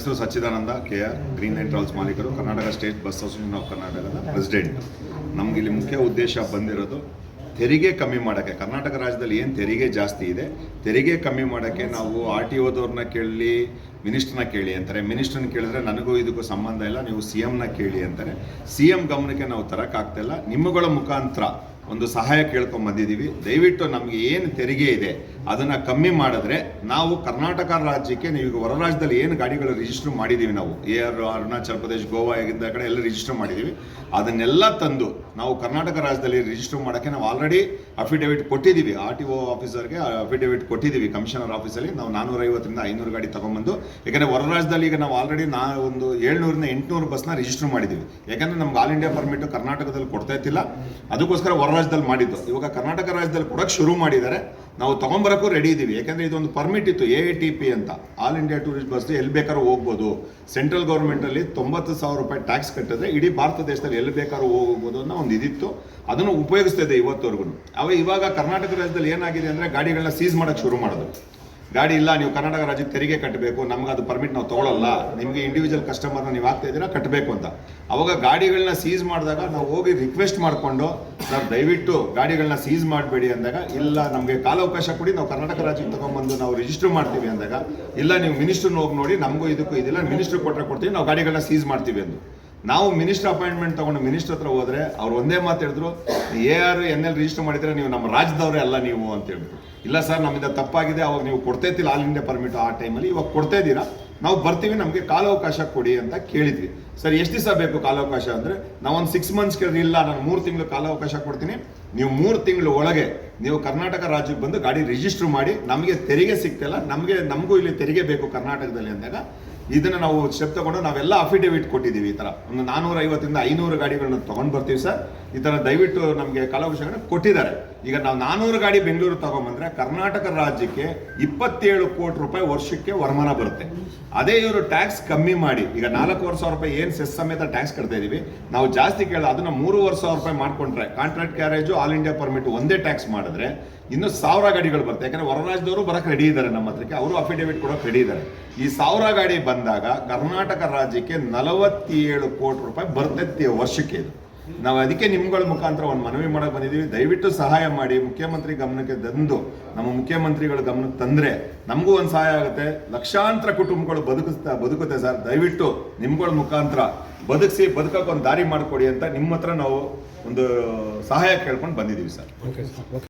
ಹೆಸರು Sachidananda K R green line travels ಮಾಲೀಕರು, Karnataka state bus association of ಕರ್ನಾಟಕದ president ನಮ್ಗೆ ಇಲ್ಲಿ ಮುಖ್ಯ ಉದ್ದೇಶ ಬಂದಿರೋದು ತೆರಿಗೆ ಕಮ್ಮಿ ಮಾಡೋಕ್ಕೆ. ಕರ್ನಾಟಕ ರಾಜ್ಯದಲ್ಲಿ ಏನು ತೆರಿಗೆ ಜಾಸ್ತಿ ಇದೆ, ತೆರಿಗೆ ಕಮ್ಮಿ ಮಾಡೋಕ್ಕೆ ನಾವು ಆರ್ ಟಿ ಓದವ್ರನ್ನ ಕೇಳಿ ಮಿನಿಸ್ಟ್ರನ್ನ ಕೇಳಿ ಅಂತಾರೆ. ಮಿನಿಸ್ಟ್ರನ್ನ ಕೇಳಿದ್ರೆ ನನಗೂ ಇದಕ್ಕೂ ಸಂಬಂಧ ಇಲ್ಲ, ನೀವು ಸಿ ಎಮ್ನ ಕೇಳಿ ಅಂತಾರೆ. ಸಿ ಎಂ ಗಮನಕ್ಕೆ ನಾವು ತರೋಕ್ಕಾಗ್ತಿಲ್ಲ ನಿಮ್ಮಗಳ ಮುಖಾಂತರ ಒಂದು ಸಹಾಯ ಕೇಳ್ಕೊಂಬಂದಿದ್ದೀವಿ ದಯವಿಟ್ಟು ನಮಗೆ ಏನು ತೆರಿಗೆ ಇದೆ, ಅದನ್ನ ಕಮ್ಮಿ ಮಾಡಿದ್ರೆ ನಾವು ಕರ್ನಾಟಕ ರಾಜ್ಯಕ್ಕೆ ನೀವು ಹೊರ ರಾಜ್ಯದಲ್ಲಿ ಏನು ಗಾಡಿಗಳು ರಿಜಿಸ್ಟರ್ ಮಾಡಿದ್ದೀವಿ ನಾವು? ಎ ಆರ್ ಅರುಣಾಚಲ ಪ್ರದೇಶ್ ಗೋವಾ ಆಗಿದ್ದ ಕಡೆ ಎಲ್ಲ ರಿಜಿಸ್ಟರ್ ಮಾಡಿದ್ದೀವಿ ಅದನ್ನೆಲ್ಲ ತಂದು ನಾವು ಕರ್ನಾಟಕ ರಾಜ್ಯದಲ್ಲಿ ರಿಜಿಸ್ಟರ್ ಮಾಡೋಕ್ಕೆ ನಾವು ಆಲ್ರೆಡಿ ಅಫಿಡೇವಿಟ್ ಕೊಟ್ಟಿದ್ದೀವಿ ಆರ್ ಟಿ ಒ ಆಫೀಸರ್ಗೆ ಅಫಿಡೇವಿಟ್ ಕೊಟ್ಟಿದ್ದೀವಿ ಕಮಿಷನರ್ ಆಫೀಸಲ್ಲಿ ನಾವು ನಾನೂರೈವತ್ತರಿಂದ ಐನೂರು ಗಾಡಿ ತೊಗೊಂಬಂದು ಯಾಕಂದರೆ ಹೊರ ರಾಜ್ಯದಲ್ಲಿ ಈಗ ನಾವು ಆಲ್ರೆಡಿ ನಾ ಒಂದು ಏಳ್ನೂರಿಂದ ಎಂಟುನೂರು ಬಸ್ನ ರಿಜಿಸ್ಟರ್ ಮಾಡಿದ್ದೀವಿ ಯಾಕಂದರೆ ನಮ್ಗೆ ಆಲ್ ಇಂಡಿಯಾ ಪರ್ಮಿಟ್ ಕರ್ನಾಟಕದಲ್ಲಿ ಕೊಡ್ತಾ ಇತ್ತಿಲ್ಲ ಅದಕ್ಕೋಸ್ಕರ ಹೊರ ರಾಜ್ಯದಲ್ಲಿ ಮಾಡಿದ್ದು. ಇವಾಗ ಕರ್ನಾಟಕ ರಾಜ್ಯದಲ್ಲಿ ಕೊಡೋಕೆ ಶುರು ಮಾಡಿದ್ದಾರೆ. ನಾವು ತಗೊಂಬರಕ್ಕೂ ರೆಡಿ ಇದ್ದೀವಿ ಯಾಕಂದರೆ ಇದೊಂದು ಪರ್ಮಿಟ್ ಇತ್ತು ಎ ಟಿ ಪಿ ಅಂತ. ಆಲ್ ಇಂಡಿಯಾ ಟೂರಿಸ್ಟ್ ಬಸ್ ಎಲ್ಲಿ ಬೇಕಾದ್ರೂ ಹೋಗ್ಬೋದು. ಸೆಂಟ್ರಲ್ ಗೌರ್ಮೆಂಟಲ್ಲಿ ತೊಂಬತ್ತು ಸಾವಿರ ರೂಪಾಯಿ ಟ್ಯಾಕ್ಸ್ ಕಟ್ಟಿದ್ರೆ ಇಡೀ ಭಾರತ ದೇಶದಲ್ಲಿ ಎಲ್ಲಿ ಬೇಕಾದ್ರೂ ಹೋಗ್ಬೋದು ಅನ್ನೋ ಒಂದು ಇದಿತ್ತು. ಅದನ್ನು ಉಪಯೋಗಿಸ್ತಾ ಇದೆ ಇವತ್ತವರೆಗೂ. ಅವ ಇವಾಗ ಕರ್ನಾಟಕ ರಾಜ್ಯದಲ್ಲಿ ಏನಾಗಿದೆ ಅಂದರೆ ಗಾಡಿಗಳನ್ನ ಸೀಸ್ ಮಾಡೋಕ್ಕೆ ಶುರು ಮಾಡೋದು ಗಾಡಿ ಇಲ್ಲ, ನೀವು ಕರ್ನಾಟಕ ರಾಜ್ಯಕ್ಕೆ ತೆರಿಗೆ ಕಟ್ಟಬೇಕು, ನಮ್ಗೆ ಅದು ಪರ್ಮಿಟ್ ನಾವು ತಗೊಳ್ಳಲ್ಲ ನಿಮಗೆ ಇಂಡಿವಿಜುವಲ್ ಕಸ್ಟಮರ್ನ ನೀವು ಆಗ್ತಾ ಇದ್ದೀರಾ, ಕಟ್ಟಬೇಕು ಅಂತ. ಅವಾಗ ಗಾಡಿಗಳನ್ನ ಸೀಸ್ ಮಾಡಿದಾಗ ನಾವು ಹೋಗಿ ರಿಕ್ವೆಸ್ಟ್ ಮಾಡಿಕೊಂಡು, ಸರ್, ದಯವಿಟ್ಟು ಗಾಡಿಗಳನ್ನ ಸೀಸ್ ಮಾಡಬೇಡಿ ಅಂದಾಗ, ಇಲ್ಲ, ನಮಗೆ ಕಾಲಾವಕಾಶ ಕೊಡಿ, ನಾವು ಕರ್ನಾಟಕ ರಾಜ್ಯಕ್ಕೆ ತಗೊಂಬಂದು ನಾವು ರಿಜಿಸ್ಟರ್ ಮಾಡ್ತೀವಿ ಅಂದಾಗ, ಇಲ್ಲ, ನೀವು ಮಿನಿಸ್ಟ್ರನ್ನ ಹೋಗಿ ನೋಡಿ, ನಮಗೂ ಇದಕ್ಕೂ ಇದಿಲ್ಲ ಮಿನಿಸ್ಟ್ರ್ ಕೊಟ್ಟರೆ ಕೊಡ್ತೀವಿ, ನಾವು ಗಾಡಿಗಳನ್ನ ಸೀಸ್ ಮಾಡ್ತೀವಿ ಎಂದು ನಾವು ಮಿನಿಸ್ಟರ್ ಅಪಾಯಿಂಟ್ಮೆಂಟ್ ತಗೊಂಡು ಮಿನಿಸ್ಟರ್ ಹತ್ರ ಹೋದ್ರೆ ಅವ್ರು ಒಂದೇ ಮಾತು ಹೇಳಿದ್ರು A R N L register ಮಾಡಿದ್ರೆ ನೀವು ನಮ್ಮ ರಾಜ್ಯದವರೇ ಅಲ್ಲ ನೀವು ಅಂತ ಹೇಳಿದ್ರು ಇಲ್ಲ ಸರ್, ನಮ್ಮಿಂದ ತಪ್ಪಾಗಿದೆ, ಅವಾಗ ನೀವು ಕೊಡ್ತಾ ಇತ್ತಿಲ್ಲ ಆಲ್ ಇಂಡಿಯಾ ಪರ್ಮಿಟ್ ಆ ಟೈಮಲ್ಲಿ ಇವಾಗ ಕೊಡ್ತಾ ಇದ್ದೀರಾ, ನಾವು ಬರ್ತೀವಿ, ನಮಗೆ ಕಾಲಾವಕಾಶ ಕೊಡಿ ಅಂತ ಕೇಳಿದ್ವಿ. ಸರ್, ಎಷ್ಟು ದಿವಸ ಬೇಕು ಕಾಲಾವಕಾಶ ಅಂದರೆ ನಾವು ಒಂದು ಸಿಕ್ಸ್ ಮಂತ್ಸ್ ಕೇಳಿದ್ರೆ ಇಲ್ಲ, ನಾನು ಮೂರು ತಿಂಗಳು ಕಾಲಾವಕಾಶ ಕೊಡ್ತೀನಿ. ನೀವು ಮೂರು ತಿಂಗಳು ಒಳಗೆ ನೀವು ಕರ್ನಾಟಕ ರಾಜ್ಯಕ್ಕೆ ಬಂದು ಗಾಡಿ ರಿಜಿಸ್ಟರ್ ಮಾಡಿ, ನಮಗೆ ತೆರಿಗೆ ಸಿಗ್ತಿಲ್ಲ ನಮಗೆ, ನಮಗೂ ಇಲ್ಲಿ ತೆರಿಗೆ ಬೇಕು ಕರ್ನಾಟಕದಲ್ಲಿ ಅಂದಾಗ ಇದನ್ನ ನಾವು ಸ್ಟೆಪ್ ತಗೊಂಡು ನಾವೆಲ್ಲ ಅಫಿಡೇವಿಟ್ ಕೊಟ್ಟಿದ್ದೀವಿ ಈ ಥರ ಒಂದು ನಾನೂರ ಐವತ್ತರಿಂದ ಐನೂರು ಗಾಡಿಗಳನ್ನ ತೊಗೊಂಡು ಬರ್ತೀವಿ ಸರ್. ಈ ಥರ ದಯವಿಟ್ಟು ನಮಗೆ ಕಾಲಾವಕಾಶಗಳನ್ನ ಕೊಟ್ಟಿದ್ದಾರೆ. ಈಗ ನಾವು ನಾನೂರು ಗಾಡಿ ಬೆಂಗಳೂರು ತಗೊಂಬಂದ್ರೆ ಕರ್ನಾಟಕ ರಾಜ್ಯಕ್ಕೆ ಇಪ್ಪತ್ತೇಳು ಕೋಟಿ ರೂಪಾಯಿ ವರ್ಷಕ್ಕೆ ವರಮಾನ ಬರುತ್ತೆ. ಅದೇ ಇವರು ಟ್ಯಾಕ್ಸ್ ಕಮ್ಮಿ ಮಾಡಿ, ಈಗ ನಾಲ್ಕೂವರೆ ಸಾವಿರ ರೂಪಾಯಿ ಏನು ಸೆಸ್ ಸಮೇತ ಟ್ಯಾಕ್ಸ್ ಕಟ್ತಾ ಇದೀವಿ, ನಾವು ಜಾಸ್ತಿ ಕೇಳ ಅದನ್ನ ಮೂರುವರೆ ಸಾವಿರ ರೂಪಾಯಿ ಮಾಡ್ಕೊಂಡ್ರೆ, contract carriage all India permit ಒಂದೇ ಟ್ಯಾಕ್ಸ್ ಮಾಡಿದ್ರೆ ಇನ್ನು ಸಾವಿರ ಗಾಡಿಗಳು ಬರುತ್ತೆ. ಯಾಕಂದ್ರೆ ಹೊರರಾಜ್ಯದವರು ಬರಕ್ಕೆ ರೆಡಿ ಇದ್ದಾರೆ ನಮ್ಮ ಹತ್ರಕ್ಕೆ, ಅವರು ಅಫಿಡೇವಿಟ್ ಕೊಡೋಕೆ ರೆಡಿ ಇದ್ದಾರೆ ಈ ಸಾವಿರ ಗಾಡಿ ಬಂದಾಗ ಕರ್ನಾಟಕ ರಾಜ್ಯಕ್ಕೆ ನಲವತ್ತೇಳು ಕೋಟಿ ರೂಪಾಯಿ ಬರ್ತೈತಿ ವರ್ಷಕ್ಕೆ ಇದು. ನಾವು ಅದಕ್ಕೆ ನಿಮ್ಗಳ ಮುಖಾಂತರ ಒಂದು ಮನವಿ ಮಾಡಕ್ ಬಂದಿದ್ದೀವಿ. ದಯವಿಟ್ಟು ಸಹಾಯ ಮಾಡಿ. ಮುಖ್ಯಮಂತ್ರಿ ಗಮನಕ್ಕೆ ತಂದು ನಮ್ಮ ಮುಖ್ಯಮಂತ್ರಿಗಳ ಗಮನಕ್ಕೆ ತಂದ್ರೆ ನಮಗೂ ಒಂದು ಸಹಾಯ ಆಗುತ್ತೆ. ಲಕ್ಷಾಂತರ ಕುಟುಂಬಗಳು ಬದುಕಿಸ್ತಾ ಬದುಕುತ್ತೆ ಸರ್. ದಯವಿಟ್ಟು ನಿಮ್ಗಳ ಮುಖಾಂತರ ಬದುಕಿಸಿ, ಬದುಕಕ್ಕೆ ಒಂದು ದಾರಿ ಮಾಡಿಕೊಡಿ ಅಂತ ನಿಮ್ಮ ಹತ್ರ ನಾವು ಒಂದು ಸಹಾಯ ಕೇಳ್ಕೊಂಡು ಬಂದಿದ್ದೀವಿ ಸರ್. Okay sir okay